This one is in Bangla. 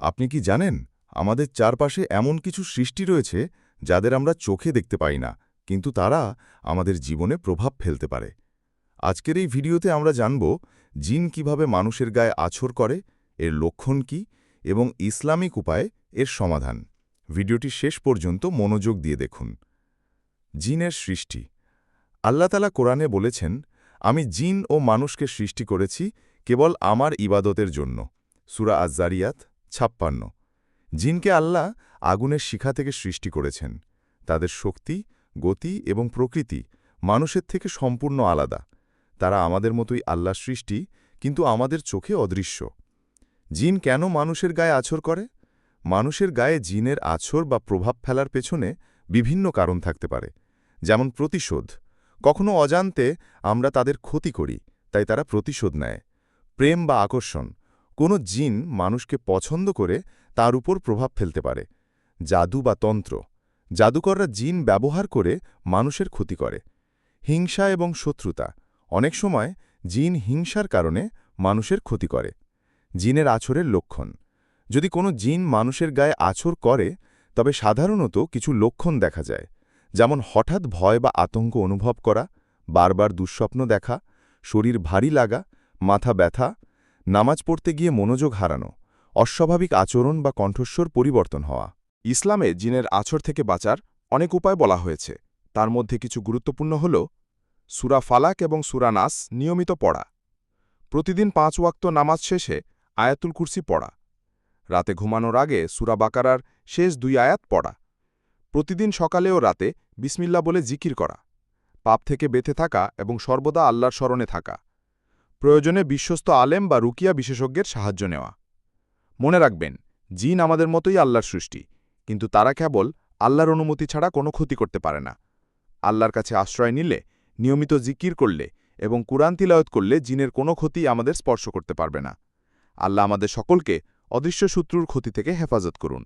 আপনি কি জানেন, আমাদের চারপাশে এমন কিছু সৃষ্টি রয়েছে যাদের আমরা চোখে দেখতে পাই না, কিন্তু তারা আমাদের জীবনে প্রভাব ফেলতে পারে। আজকের এই ভিডিওতে আমরা জানব জিন কীভাবে মানুষের গায়ে আছর করে, এর লক্ষণ কি এবং ইসলামিক উপায়ে এর সমাধান। ভিডিওটি শেষ পর্যন্ত মনোযোগ দিয়ে দেখুন। জিনের সৃষ্টি। আল্লাহতালা কোরআনে বলেছেন, আমি জিন ও মানুষকে সৃষ্টি করেছি কেবল আমার ইবাদতের জন্য। সুরা আজারিয়াত ছাপ্পান্ন। জিনকে আল্লাহ আগুনের শিখা থেকে সৃষ্টি করেছেন। তাদের শক্তি, গতি এবং প্রকৃতি মানুষের থেকে সম্পূর্ণ আলাদা। তারা আমাদের মতোই আল্লাহ সৃষ্টি, কিন্তু আমাদের চোখে অদৃশ্য। জিন কেন মানুষের গায়ে আছর করে? মানুষের গায়ে জিনের আছর বা প্রভাব ফেলার পেছনে বিভিন্ন কারণ থাকতে পারে। যেমন প্রতিশোধ। কখনো অজান্তে আমরা তাদের ক্ষতি করি, তাই তারা প্রতিশোধ নেয়। প্রেম বা আকর্ষণ। কোনো জিন মানুষকে পছন্দ করে তার উপর প্রভাব ফেলতে পারে। জাদু বা তন্ত্র। জাদুকররা জিন ব্যবহার করে মানুষের ক্ষতি করে। হিংসা এবং শত্রুতা। অনেক সময় জিন হিংসার কারণে মানুষের ক্ষতি করে। জিনের আছরের লক্ষণ। যদি কোনো জিন মানুষের গায়ে আছর করে, তবে সাধারণত কিছু লক্ষণ দেখা যায়। যেমন হঠাৎ ভয় বা আতঙ্ক অনুভব করা, বারবার দুঃস্বপ্ন দেখা, শরীর ভারী লাগা, মাথা ব্যথা নামাজ পড়তে গিয়ে মনোযোগ হারানো, অস্বাভাবিক আচরণ বা কণ্ঠস্বর পরিবর্তন হওয়া। ইসলামে জিনের আছর থেকে বাঁচার অনেক উপায় বলা হয়েছে। তার মধ্যে কিছু গুরুত্বপূর্ণ হল সুরা ফালাক এবং সুরা নাস নিয়মিত পড়া। প্রতিদিন পাঁচ ওয়াক্ত নামাজ শেষে আয়াতুল কুরসি পড়া। রাতে ঘুমানোর আগে সুরা বাকারার শেষ দুই আয়াত পড়া। প্রতিদিন সকালে ও রাতে বিসমিল্লা বলে জিকির করা। পাপ থেকে বেঁথে থাকা এবং সর্বদা আল্লাহর স্মরণে থাকা। প্রয়োজনে বিশ্বস্ত আলেম বা রুকিয়া বিশেষজ্ঞের সাহায্য নেওয়া। মনে রাখবেন, জিন আমাদের মতোই আল্লাহর সৃষ্টি, কিন্তু তারা কেবল আল্লাহর অনুমতি ছাড়া কোনো ক্ষতি করতে পারে না। আল্লাহর কাছে আশ্রয় নিলে, নিয়মিত জিকির করলে এবং কুরআন তিলায়ত করলে জিনের কোনো ক্ষতি আমাদের স্পর্শ করতে পারবে না। আল্লাহ আমাদের সকলকে অদৃশ্য শত্রুর ক্ষতি থেকে হেফাজত করুন।